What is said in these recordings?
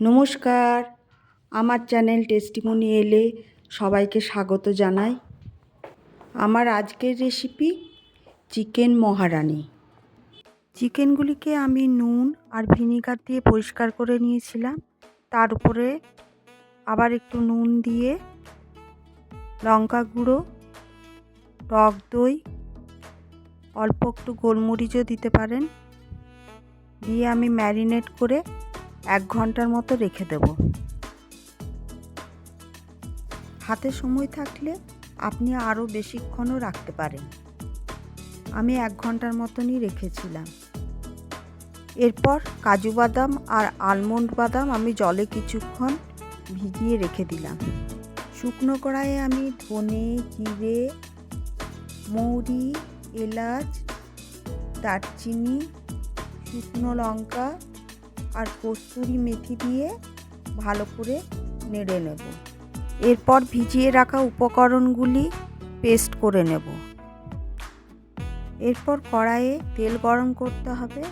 নমস্কার। আমার channel testimony এলে সবাইকে স্বাগত জানাই। আমার আজকের রেসিপি চিকেন মহারানি। চিকেনগুলিকে আমি নুন আর ভিনিগার দিয়ে পরিষ্কার করে নিয়েছিলাম। তার উপরে আবার একটু নুন দিয়ে লঙ্কা গুঁড়ো, টক দই, অল্প একটু গোলমরিচও দিতে পারেন। দিয়ে আমি ম্যারিনেট করে এক ঘণ্টার মতো রেখে দেব। হাতে সময় থাকলে আপনি আরও বেশিক্ষণও রাখতে পারেন। আমি এক ঘণ্টার মতনই রেখেছিলাম। এরপর কাজু বাদাম আর আলমন্ড বাদাম আমি জলে কিছুক্ষণ ভিজিয়ে রেখে দিলাম। শুকনো কড়াইয়ে আমি ধনে, জিরে, মৌরি, এলাচ, দারচিনি, শুকনো লঙ্কা আর কস্তুরি মেথি দিয়ে ভালো করে নেড়ে নেব। এরপর ভিজিয়ে রাখা উপকরণগুলি পেস্ট করে নেব। এরপর কড়াইয়ে তেল গরম করতে হবে।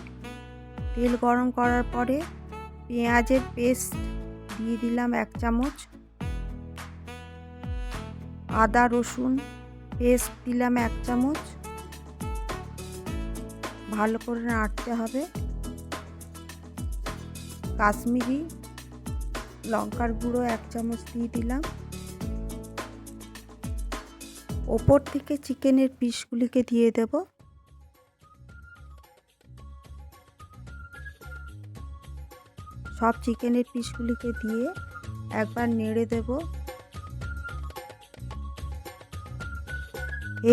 তেল গরম করার পরে পেঁয়াজের পেস্ট দিয়ে দিলাম এক চামচ। আদা, রসুন পেস্ট দিলাম এক চামচ। ভালো করে নাড়তে হবে। কাশ্মীরি লঙ্কার গুঁড়ো এক চামচ দিয়ে দিলাম। ওপর থেকে চিকেনের পিসগুলিকে দিয়ে দেব। সব চিকেনের পিসগুলিকে দিয়ে একবার নেড়ে দেব।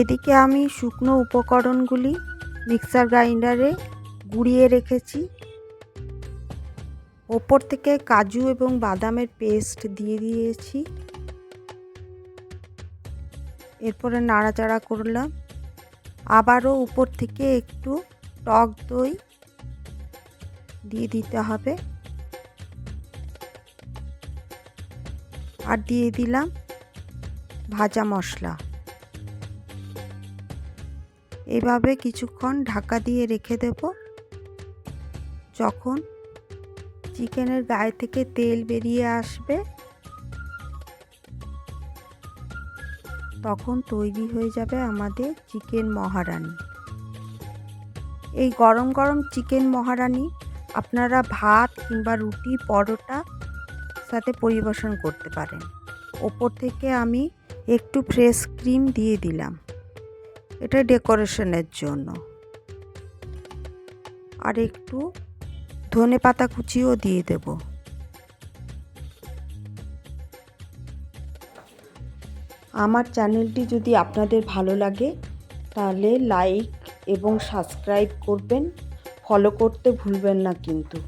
এদিকে আমি শুকনো উপকরণগুলি মিক্সার গ্রাইন্ডারে গুঁড়িয়ে রেখেছি। ওপর থেকে কাজু এবং বাদামের পেস্ট দিয়ে দিয়েছি। এরপরে নাড়াচাড়া করলাম। আবারও উপর থেকে একটু টক দই দিয়ে দিতে হবে। আর দিয়ে দিলাম ভাজা মশলা। এভাবে কিছুক্ষণ ঢাকা দিয়ে রেখে দেব। যখন চিকেনের গায়ে থেকে তেল বেরিয়ে আসবে। তখন তৈরি হয়ে যাবে আমাদের চিকেন মহারানি। এই গরম গরম চিকেন মহারানি আপনারা ভাত কিংবা রুটি, পরোটা সাথে পরিবেশন করতে পারেন। ওপর থেকে আমি একটু ফ্রেশ ক্রিম দিয়ে দিলাম। এটা ডেকোরেশনের জন্য। আর একটু ধনে পাতা কুচিও দিয়ে দেব। আমার চ্যানেলটি যদি আপনাদের ভালো লাগে, তাহলে লাইক এবং সাবস্ক্রাইব করবেন। ফলো করতে ভুলবেন না কিন্তু।